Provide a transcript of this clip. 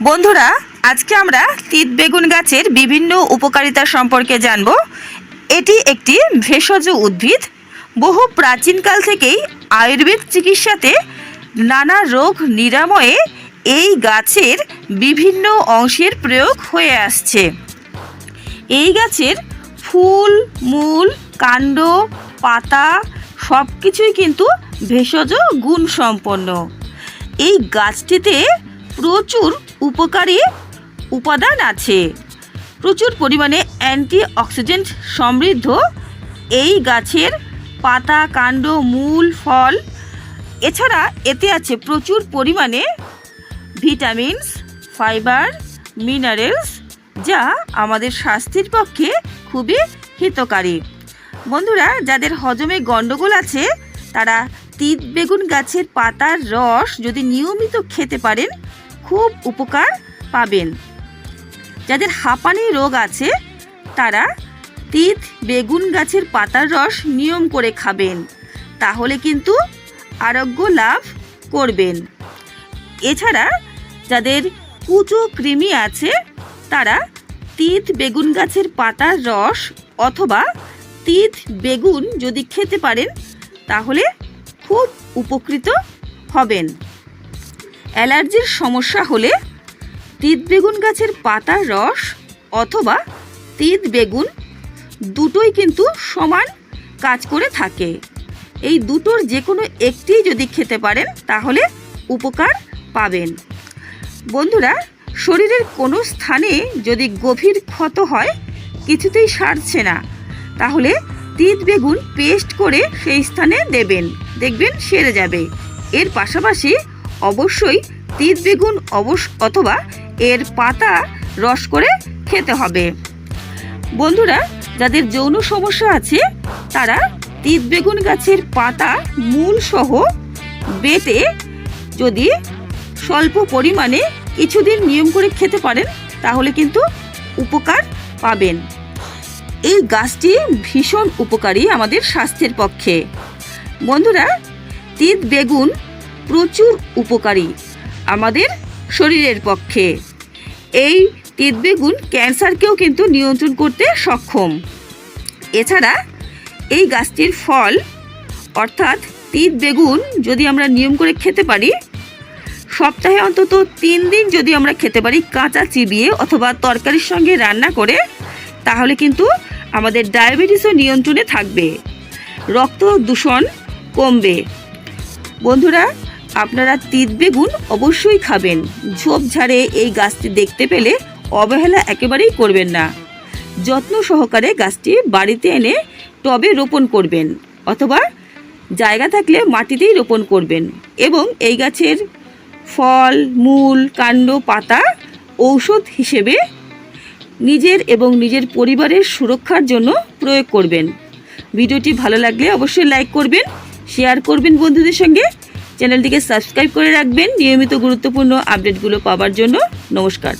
বন্ধুরা, আজকে আমরা তিত বেগুন গাছের বিভিন্ন উপকারিতা সম্পর্কে জানব। এটি একটি ভেষজ উদ্ভিদ। বহু প্রাচীনকাল থেকেই আয়ুর্বেদ চিকিৎসাতে নানা রোগ নিরাময়ে এই গাছের বিভিন্ন অংশের প্রয়োগ হয়ে আসছে। এই গাছের ফুল, মূল, কাণ্ড, পাতা সব কিছুই কিন্তু ভেষজ গুণ সম্পন্ন এই গাছটিতে প্রচুর উপকারী উপাদান আছে। প্রচুর পরিমাণে অ্যান্টি অক্সিডেন্ট সমৃদ্ধ। এই গাছের পাতা, কাণ্ড, মূল, ফল, এছাড়া এতে আছে প্রচুর পরিমাণে ভিটামিনস, ফাইবার, মিনারেলস, যা আমাদের স্বাস্থ্যের পক্ষে খুবই হিতকারী। বন্ধুরা, যাদের হজমে গণ্ডগোল আছে, তারা তিত বেগুন গাছের পাতার রস যদি নিয়মিত খেতে পারেন খুব উপকার পাবেন। যাদের হাঁপানি রোগ আছে, তারা তিত বেগুন গাছের পাতার রস নিয়ম করে খাবেন। তাহলে কিন্তু আরোগ্য লাভ করবেন। এছাড়া যাদের কুচো কৃমি আছে, তারা তিত বেগুন গাছের পাতার রস অথবা তিত বেগুন যদি খেতে পারেন, তাহলে খুব উপকৃত হবেন। অ্যালার্জির সমস্যা হলে তিত বেগুন গাছের পাতার রস অথবা তিত বেগুন দুটোই কিন্তু সমান কাজ করে থাকে। এই দুটোর যে কোনো একটি যদি খেতে পারেন, তাহলে উপকার পাবেন। বন্ধুরা, শরীরের কোনো স্থানে যদি গভীর ক্ষত হয়, কিছুতেই সারছে না। তাহলে তিত বেগুন পেস্ট করে সেই স্থানে দেবেন। দেখবেন সেরে যাবে। এর পাশাপাশি অবশ্যই তিত বেগুন অবশ্য অথবা এর পাতা রস করে খেতে হবে। বন্ধুরা, যাদের যৌন সমস্যা আছে, তারা তিত বেগুন গাছের পাতা মূল সহ বেটে যদি স্বল্প পরিমাণে কিছুদিন নিয়ম করে খেতে পারেন, তাহলে কিন্তু উপকার পাবেন। এই গাছটি ভীষণ উপকারী আমাদের স্বাস্থ্যের পক্ষে। বন্ধুরা, তিত বেগুন প্রচুর উপকারী আমাদের শরীরের পক্ষে। এই তিত বেগুন ক্যান্সারকেও কিন্তু নিয়ন্ত্রণ করতে সক্ষম। এছাড়া এই গাছটির ফল, অর্থাৎ তিত বেগুন যদি আমরা নিয়ম করে খেতে পারি, সপ্তাহে অন্তত তিন দিন যদি আমরা খেতে পারি কাঁচা চিবিয়ে অথবা তরকারির সঙ্গে রান্না করে, তাহলে কিন্তু আমাদের ডায়াবেটিসও নিয়ন্ত্রণে থাকবে। রক্ত দূষণ কমবে। বন্ধুরা আপনারা তিত বেগুন অবশ্যই খাবেন। ঝোপঝাড়ে এই গাছটি দেখতে পেলে অবহেলা একেবারেই করবেন না। যত্ন সহকারে গাছটি বাড়িতে এনে টবে রোপণ করবেন অথবা জায়গা থাকলে মাটিতেই রোপণ করবেন এবং এই গাছের ফল, মূল, কাণ্ড, পাতা ঔষধ হিসেবে নিজের এবং নিজের পরিবারের সুরক্ষার জন্য প্রয়োগ করবেন। ভিডিওটি ভালো লাগলে অবশ্যই লাইক করবেন, শেয়ার করবেন বন্ধুদের সঙ্গে। চ্যানেলটিকে সাবস্ক্রাইব করে রাখবেন। নিয়মিত গুরুত্বপূর্ণ আপডেটগুলো পাওয়ার জন্য নমস্কার।